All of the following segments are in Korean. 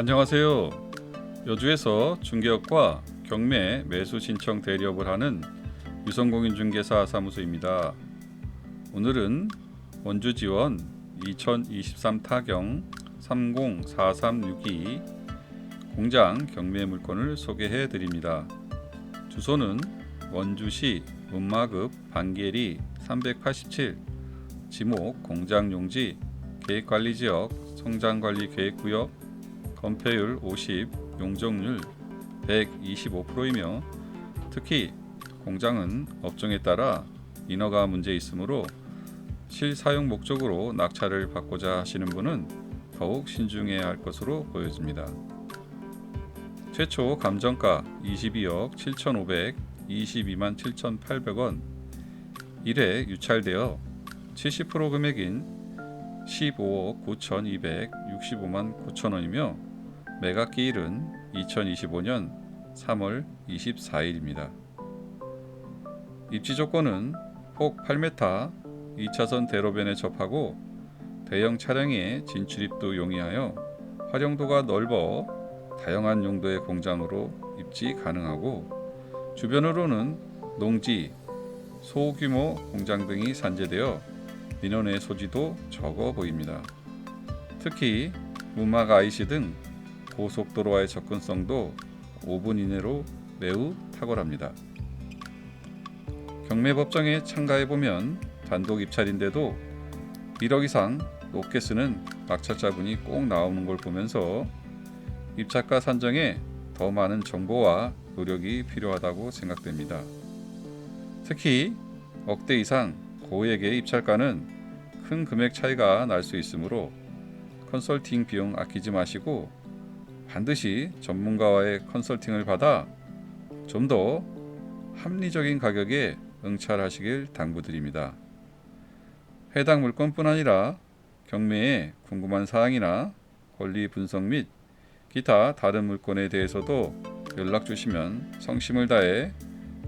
안녕하세요. 여주에서 중개업과 경매 매수 신청 대리업을 하는 유성공인 중개사 사무소입니다. 오늘은 원주 지원 2023 타경 304362 공장 경매 물건을 소개해 드립니다. 주소는 원주시 문마급 반계리 387 지목 공장용지 계획관리지역 성장관리계획구역 건폐율 50, 용적률 125%이며 특히 공장은 업종에 따라 인허가 문제 있으므로 실사용 목적으로 낙찰을 받고자 하시는 분은 더욱 신중해야 할 것으로 보여집니다. 최초 감정가 22억 7,500, 22만 7,800원 1회 유찰되어 70% 금액인 15억 9,265만 9천 원이며 매각기일은 2025년 3월 24일입니다. 입지 조건은 폭 8m 2차선 대로변에 접하고 대형 차량의 진출입도 용이하여 활용도가 넓어 다양한 용도의 공장으로 입지 가능하고 주변으로는 농지, 소규모 공장 등이 산재되어 민원의 소지도 적어 보입니다. 특히 문막 IC 등 고속도로와의 접근성도 5분 이내로 매우 탁월합니다. 경매법정에 참가해 보면 단독 입찰인데도 1억 이상 높게 쓰는 낙찰자분이 꼭 나오는 걸 보면서 입찰가 산정에 더 많은 정보와 노력이 필요하다고 생각됩니다. 특히 억대 이상 고액의 입찰가는 큰 금액 차이가 날 수 있으므로 컨설팅 비용 아끼지 마시고 반드시 전문가와의 컨설팅을 받아 좀 더 합리적인 가격에 응찰하시길 당부드립니다. 해당 물건뿐 아니라 경매에 궁금한 사항이나 권리 분석 및 기타 다른 물건에 대해서도 연락 주시면 성심을 다해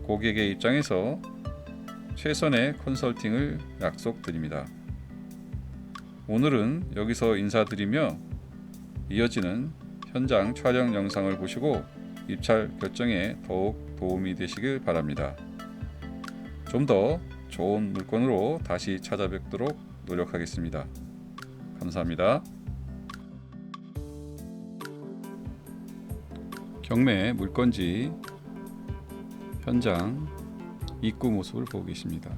고객의 입장에서 최선의 컨설팅을 약속드립니다. 오늘은 여기서 인사드리며 이어지는 현장 촬영 영상을 보시고 입찰 결정에 더욱 도움이 되시길 바랍니다. 좀 더 좋은 물건으로 다시 찾아뵙도록 노력하겠습니다. 감사합니다. 경매 물건지 현장 입구 모습을 보고 계십니다.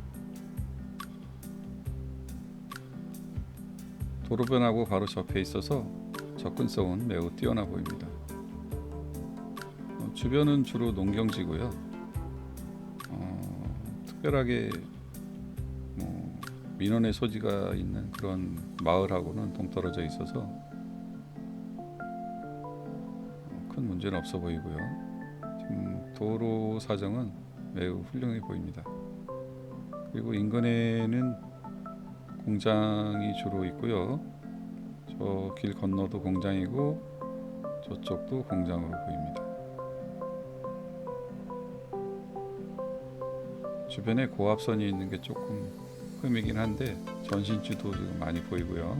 도로변하고 바로 접해 있어서 접근성은 매우 뛰어나 보입니다. 어, 주변은 주로 농경지고요. 어, 특별하게 뭐 민원의 소지가 있는 그런 마을하고는 동떨어져 있어서 어, 큰 문제는 없어 보이고요. 지금 도로 사정은 매우 훌륭해 보입니다. 그리고 인근에는 공장이 주로 있고요. 저 길 건너도 공장이고 저쪽도 공장으로 보입니다. 주변에 고압선이 있는 게 조금 흠이긴 한데 전신주도 지금 많이 보이고요.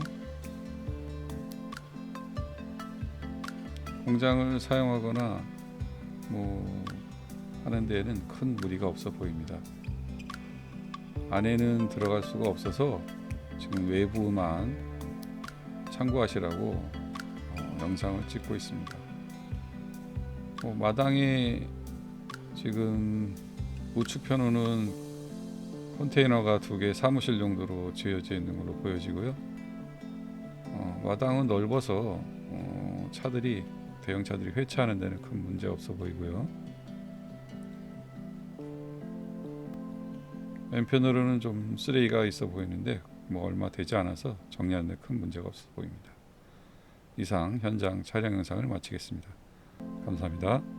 공장을 사용하거나 뭐 하는 데에는 큰 무리가 없어 보입니다. 안에는 들어갈 수가 없어서 지금 외부만 참고하시라고 어, 영상을 찍고 있습니다. 어, 마당에 지금 우측편으로는 컨테이너가 두 개 사무실 정도로 지어져 있는 걸로 보여지고요. 어, 마당은 넓어서 어, 차들이 대형 차들이 회차하는 데는 큰 문제 없어 보이고요. 왼편으로는 좀 쓰레기가 있어 보이는데 뭐 얼마 되지 않아서 정리하는 데 큰 문제가 없어 보입니다. 이상 현장 촬영 영상을 마치겠습니다. 감사합니다.